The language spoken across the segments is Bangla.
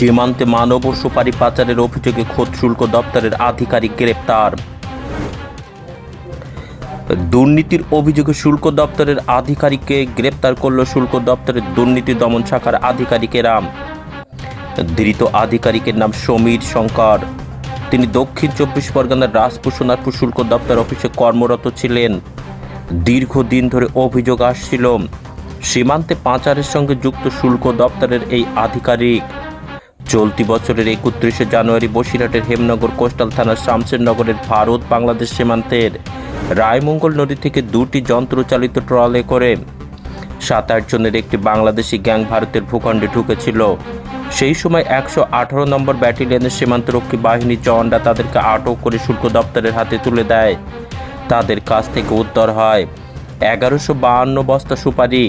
সীমান্তে মানব ও সুপারি পাচারের অভিযোগে খোদ শুল্ক দপ্তরের আধিকারিক গ্রেপ্তার। দুর্নীতির অভিযোগে শুল্ক দপ্তরের আধিকারিককে গ্রেপ্তার করল শুল্ক দপ্তরের দুর্নীতি দমন শাখার আধিকারিকেরা ধৃত আধিকারিকের নাম সমীর শঙ্কর। তিনি দক্ষিণ চব্বিশ পরগনার রাজপুর সোনারপুর শুল্ক দপ্তর অফিসে কর্মরত ছিলেন। দীর্ঘদিন ধরে অভিযোগ আসছিল, সীমান্তে পাচারের সঙ্গে যুক্ত শুল্ক দপ্তরের এই আধিকারিক। চলতি বছরের একত্রিশে জানুয়ারি বসিরহাটের হেমনগর কোস্টাল থানার শামশেরনগরের ভারত বাংলাদেশ সীমান্তের রায়মঙ্গল নদী থেকে দুটি যন্ত্রচালিত ট্রলে করে সাত জনের একটি বাংলাদেশি গ্যাং ভারতের ভূখণ্ডে ঢুকেছিল। সেই সময় একশো আঠারো নম্বর ব্যাটালিয়নের সীমান্তরক্ষী বাহিনীর জওয়ানরা তাদেরকে আটক করে শুল্ক দপ্তরের হাতে তুলে দেয়। তাদের কাছ থেকে উদ্ধার হয় এগারোশো বাহান্ন বস্তা সুপারি,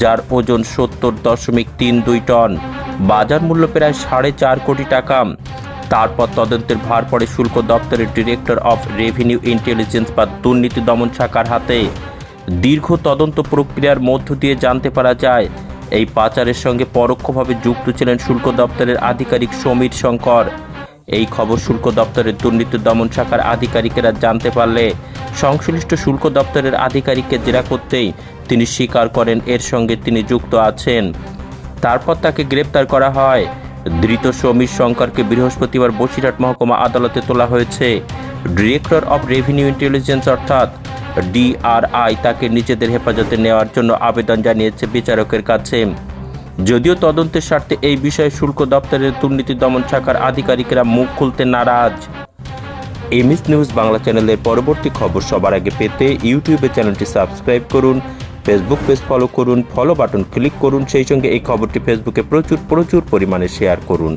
যার ওজন সত্তর দশমিক তিন দুই টন। বাজার মূল্য প্রায় সাড়ে চার কোটি টাকা। তারপর তদন্তের ভার পড়ে শুল্ক দপ্তরের ডিরেক্টর অফ রেভিনিউ ইন্টেলিজেন্স বা দুর্নীতি দমন শাখার হাতে। দীর্ঘ তদন্ত প্রক্রিয়ার মধ্য দিয়ে জানতে পারা যায়, এই পাচারের সঙ্গে পরোক্ষভাবে যুক্ত ছিলেন শুল্ক দপ্তরের আধিকারিক সমীর শঙ্কর। এই খবর শুল্ক দপ্তরের দুর্নীতি দমন শাখার আধিকারিকেরা জানতে পারলে সংশ্লিষ্ট শুল্ক দপ্তরের আধিকারিককে জেরা করতেই তিনি স্বীকার করেন, এর সঙ্গে তিনি যুক্ত আছেন। তারপর তাকে গ্রেপ্তার করা হয়। ধৃত সমীর শঙ্করকে বৃহস্পতিবার বসিরহাট মহকুমা আদালতে তোলা হয়েছে। ডিরেক্টর অফ রেভিনিউ ইন্টেলিজেন্স অর্থাৎ ডিআরআই তাকে নিজেদের হেফাজতে নেওয়ার জন্য আবেদন জানিয়েছে বিচারকের কাছে। যদিও তদন্তের স্বার্থে এই বিষয়ে শুল্ক দপ্তরের দুর্নীতি দমন শাখার আধিকারিকরা মুখ খুলতে নারাজ। এমএস নিউজ বাংলা চ্যানেলের পরবর্তী খবর সবার আগে পেতে ইউটিউবে চ্যানেলটি সাবস্ক্রাইব করুন। ফেসবুক পেজ ফলো করুন ফলো বাটন ক্লিক করুন, সেই সঙ্গে এই খবরটি ফেসবুকে প্রচুর প্রচুর পরিমাণে শেয়ার করুন।